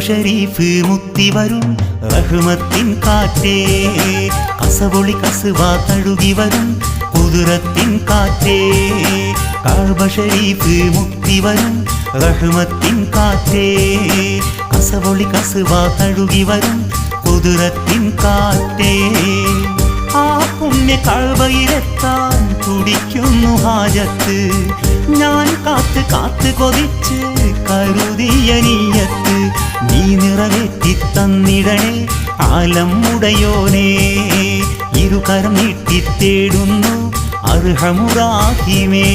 ഷരീഫ് മുത്തി വരും റഹ്മത്തിൻ കാറ്റേ കസവൊളി കസുവ തഴുകി വരും കുതിരത്തിൻ കാറ്റേ കാബ ഷരീഫ് മുത്തി വരും റഹ്മത്തിൻ കാറ്റേ കസവൊളി കസുവ തഴുകി വരും കുതിരത്തിൻ കാറ്റേ ആ പുണ്യ കഴവയിലെത്താൻ തുടിക്കുന്നു ഹാജത്ത്. ഞാൻ കാത്ത് കാത്ത് കൊതിച്ച് കരുതിയ നീയത്ത്. നീ നിറവേറ്റി തന്നിടണേ ആലം ഉടയോനേ ഇരുകരം നീട്ടി തേടുന്നു അർഹമുറാഹിമേ.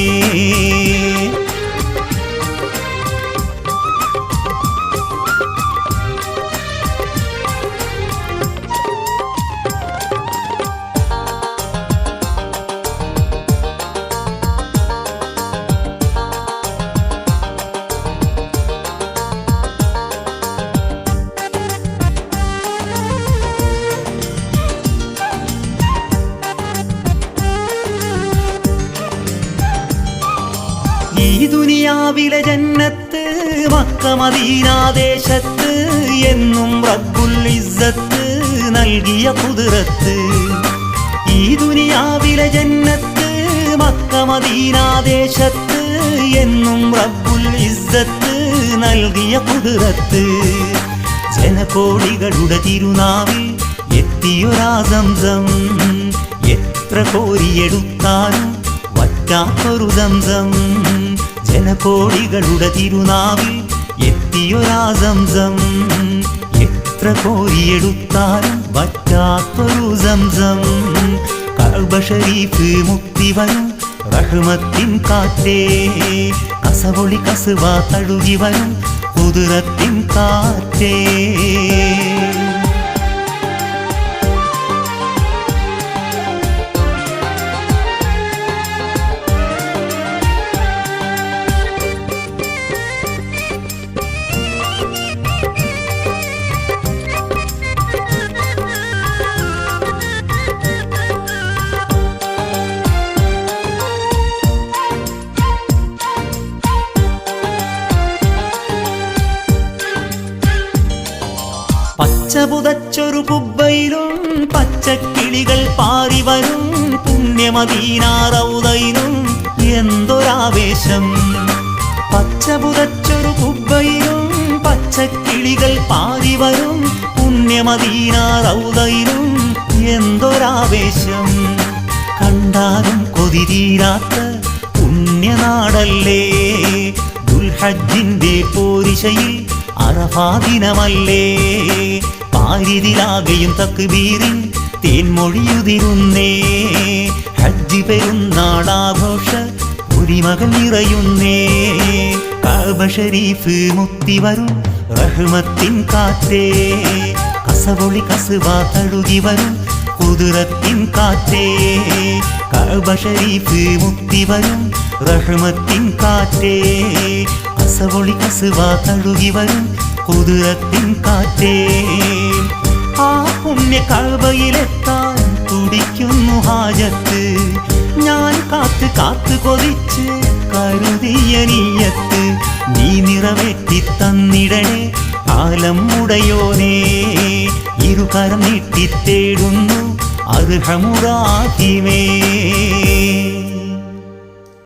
ഈ ദുനിയാവിലെ ജന്നത്ത് മക്ക മദീനാദേശത്ത് എന്നും റബ്ബുൽ ഇസ്സത്ത് നൽകിയ കുതിരത്ത്. ഈ ദുനിയാവിലെ ജന്നത്ത് മക്ക മദീനാദേശത്ത് എന്നും റബ്ബുൽ ഇസ്സത്ത് നൽകിയ കുതിരത്ത്. ജനകോടികളുടെ തിരുനാവിൽ എത്തിയൊരാസംസം എത്ര കോരിയെടുത്താലും വറ്റാത്തൊരു സംസം ജനകോടികളുടെ തിരുനാവിൽ എത്തിയൊരാസംസം. എത്ര കോരിയെടുത്താലും പറ്റാത്തൊരു സംസം. കർബഷരീഫ് മുക്തി വരും റഹ്മത്തിൻ കാറ്റേ. കസവൊളി കസുവ തഴുകി വരും കുതിരത്തിൻ കാറ്റേ. പച്ചപുതച്ചൊരു പുബ്ബയിലും പച്ചക്കിളികൾ പാറി വരും. പുണ്യമദീനാറൗതയിലും എന്തൊരാവേശം. പച്ചപുതച്ചൊരു പുബ്ബയിലും പച്ചക്കിളികൾ പാറി വരും. പുണ്യമദീനാറൗതയിലും എന്തൊരാവേശം. കണ്ടാലും കൊതിരീരാത്ത പുണ്യനാടല്ലേ. ദുൽഹജ്ജിന്റെ പോരിശയിൽ അറഫാദിനമല്ലേ? പാരിതിലാകെയും തക്ബീറിൻ തേൻമൊഴിയുതിരുന്നേ. ഹജ്ജ് പെരുന്നാളാഘോഷ പുരിമകൾ നിറയുന്നേ. കാബഷരീഫ് മുത്തി വരും റഹ്മത്തിൻ കാറ്റേ. കസവൊളി കസുവ തഴുകി വരും കുതിരത്തിൻ കാറ്റേ. കാബഷരീഫ് മുത്തി വരും റഹ്മത്തിൻ കാറ്റേ. കസവൊളി കസുവ തഴുകി വരും കുതിരത്തിൻ കാറ്റേ. ആ പുണ്യ കഴവയിലെത്താൻ തുടിക്കുന്നു ഹാജത്ത്. ഞാൻ കാത്ത് കാത്ത് കൊതിച്ച് കരുതിയ നീയത്ത്. നീ നിറവേറ്റി തന്നിടണേ കാലം ഉടയോനേ ഇരുകരം നീട്ടി തേടുന്നു അർഹമുറാഹിമേ.